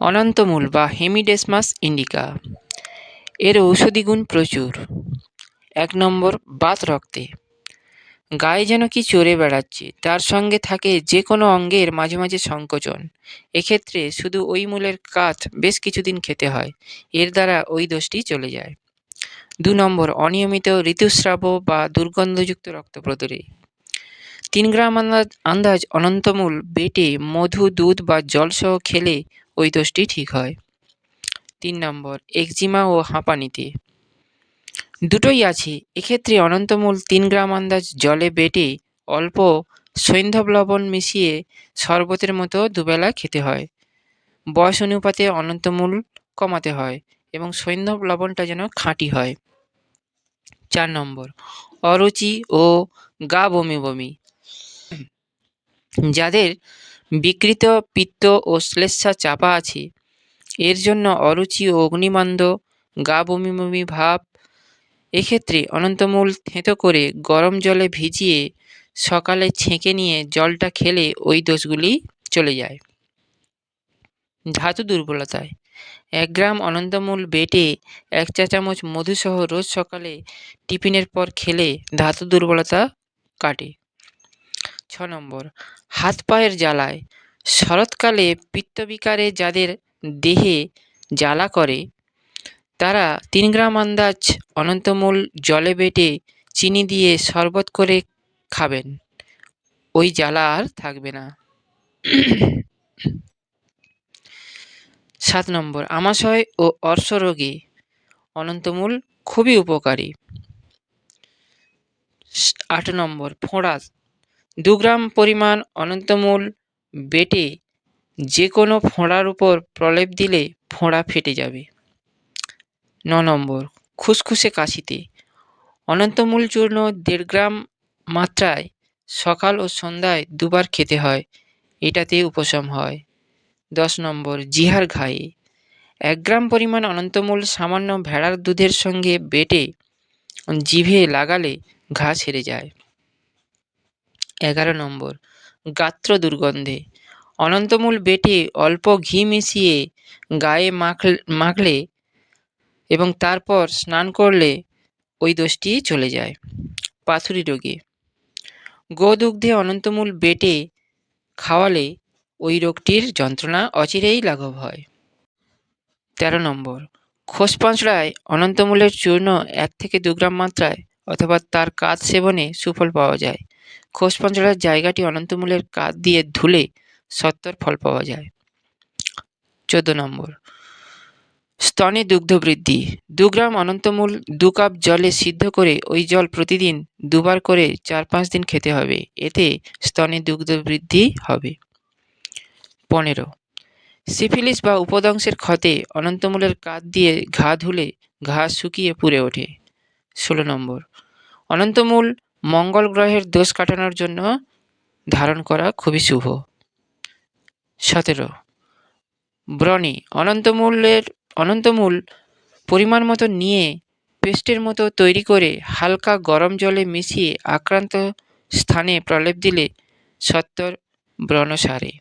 অনন্তমূল বা হেমিডেসমাস ইন্ডিকা। এর ঔষধি গুণ প্রচুর। এক নম্বর, বাত রক্তে। গায়ে যেন কি চড়ে বেড়াচ্ছে, তার সঙ্গে থাকে যে কোনো অঙ্গের মাঝে মাঝে সংকোচন। এক্ষেত্রে শুধু ওই মূলের কাঠ বেশ কিছুদিন খেতে হয়, এর দ্বারা ওই দোষটি চলে যায়। দু নম্বর, অনিয়মিত ঋতুস্রাব বা দুর্গন্ধযুক্ত রক্ত প্রদরে তিন গ্রাম আন্দাজ আন্দাজ অনন্তমূল বেটে মধু, দুধ বা জলসহ খেলে ওই দোষটি ঠিক হয়। তিন নম্বর, একজিমা ও হাঁপানিতে দুটোই আছে। এক্ষেত্রে অনন্তমূল তিন গ্রাম আন্দাজ জলে বেটে অল্প সৈন্ধব লবণ মিশিয়ে শরবতের মতো দুবেলা খেতে হয়। বয়স অনুপাতে অনন্তমূল কমাতে হয় এবং সৈন্ধব লবণটা যেন খাঁটি হয়। চার নম্বর, অরুচি ও গা বমি বমি। যাদের বিকৃত পিত্ত ও শ্লেষ্মা চাপা আছে। এর জন্য অরুচি ও অগ্নিমান্দ, গা বমি বমি ভাব, এক্ষেত্রে অনন্তমূল থেঁতো করে গরম জলে ভিজিয়ে সকালে ছেঁকে নিয়ে জলটা খেলে ওই দোষগুলি চলে যায়। ধাতু দুর্বলতায়। এক গ্রাম অনন্তমূল বেটে এক চা চামচ মধুসহ রোজ সকালে টিফিনের পর খেলে ধাতু দুর্বলতা কাটে। ছ নম্বর, হাত পায়ের জ্বালায়। শরৎকালে পিত্তবিকারে যাদের দেহে জ্বালা করে, তারা তিন গ্রাম আন্দাজ অনন্তমূল জলে বেটে চিনি দিয়ে শরবত করে খাবেন। ওই জ্বালা আর থাকবে না। সাত নম্বর, আমাশয় ও অর্শ রোগে অনন্তমূল খুবই উপকারী। আট নম্বর ফোঁড়া দু গ্রাম পরিমাণ অনন্তমূল বেটে যে কোনো ফোঁড়ার উপর প্রলেপ দিলে ফোঁড়া ফেটে যাবে। ন নম্বর, খুসখুসে কাশিতে। অনন্তমূল চূর্ণ দেড় গ্রাম মাত্রায় সকাল ও সন্ধ্যায় দুবার খেতে হয়, এটাতে উপশম হয়। দশ নম্বর, জিহার ঘায়ে। এক গ্রাম পরিমাণ অনন্তমূল সামান্য ভেড়ার দুধের সঙ্গে বেটে জিভে লাগালে ঘা ছেড়ে যায়। এগারো নম্বর। গাত্র দুর্গন্ধে। অনন্তমূল বেটে অল্প ঘি মিশিয়ে গায়ে মাখ মাখলে এবং তারপর স্নান করলে ওই দোষটি চলে যায়। পাথুরি রোগে। গোদুগ্ধে অনন্তমূল বেটে খাওয়ালে ওই রোগটির যন্ত্রণা অচিরেই লাঘব হয়। তেরো নম্বর। খোসপাঁচড়ায় অনন্তমূলের চূর্ণ এক থেকে দু গ্রাম মাত্রায় অথবা তার কাজ সেবনে সুফল পাওয়া যায়। খোসপাঁচড়ার জায়গাটি অনন্তমূলের কাঠ দিয়ে ধুলে সত্তর ফল পাওয়া যায়। চোদ্দ নম্বর। স্তনে দুগ্ধ বৃদ্ধি। দু গ্রাম অনন্তমূল দু কাপ জলে সিদ্ধ করে ওই জল প্রতিদিন দুবার করে চার পাঁচ দিন খেতে হবে। এতে স্তনে দুগ্ধ বৃদ্ধি হবে। পনেরো। সিফিলিস বা উপদংশের ক্ষতে অনন্তমূলের কাঠ দিয়ে ঘা ধুলে ঘা শুকিয়ে পুড়ে ওঠে। ষোলো নম্বর। অনন্তমূল মঙ্গল গ্রহের দোষ কাটানোর জন্য ধারণ করা খুবই শুভ। সতেরো। ব্রণী অনন্তমূলের অনন্তমূল পরিমাণ মতো নিয়ে পেস্টের মতো তৈরি করে হালকা গরম জলে মিশিয়ে আক্রান্ত স্থানে প্রলেপ দিলে সত্তর ব্রণ সারে